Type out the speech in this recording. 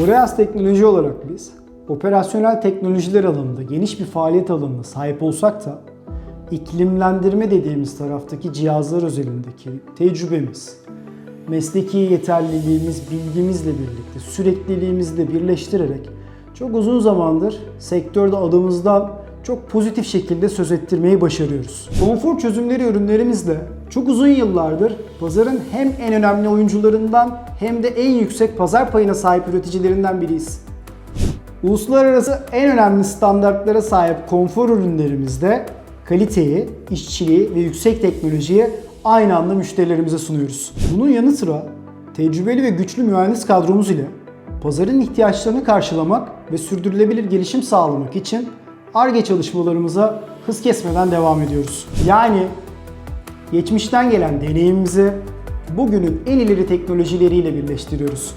Boreas Teknoloji olarak biz operasyonel teknolojiler alanında geniş bir faaliyet alanına sahip olsak da iklimlendirme dediğimiz taraftaki cihazlar özelindeki tecrübemiz, mesleki yeterliliğimiz, bilgimizle birlikte sürekliliğimizi de birleştirerek çok uzun zamandır sektörde adımızdan çok pozitif şekilde söz ettirmeyi başarıyoruz. Konfor çözümleri ürünlerimizle çok uzun yıllardır pazarın hem en önemli oyuncularından hem de en yüksek pazar payına sahip üreticilerinden biriyiz. Uluslararası en önemli standartlara sahip konfor ürünlerimizde kaliteyi, işçiliği ve yüksek teknolojiyi aynı anda müşterilerimize sunuyoruz. Bunun yanı sıra tecrübeli ve güçlü mühendis kadromuz ile pazarın ihtiyaçlarını karşılamak ve sürdürülebilir gelişim sağlamak için ARGE çalışmalarımıza hız kesmeden devam ediyoruz. Yani geçmişten gelen deneyimimizi bugünün en ileri teknolojileriyle birleştiriyoruz.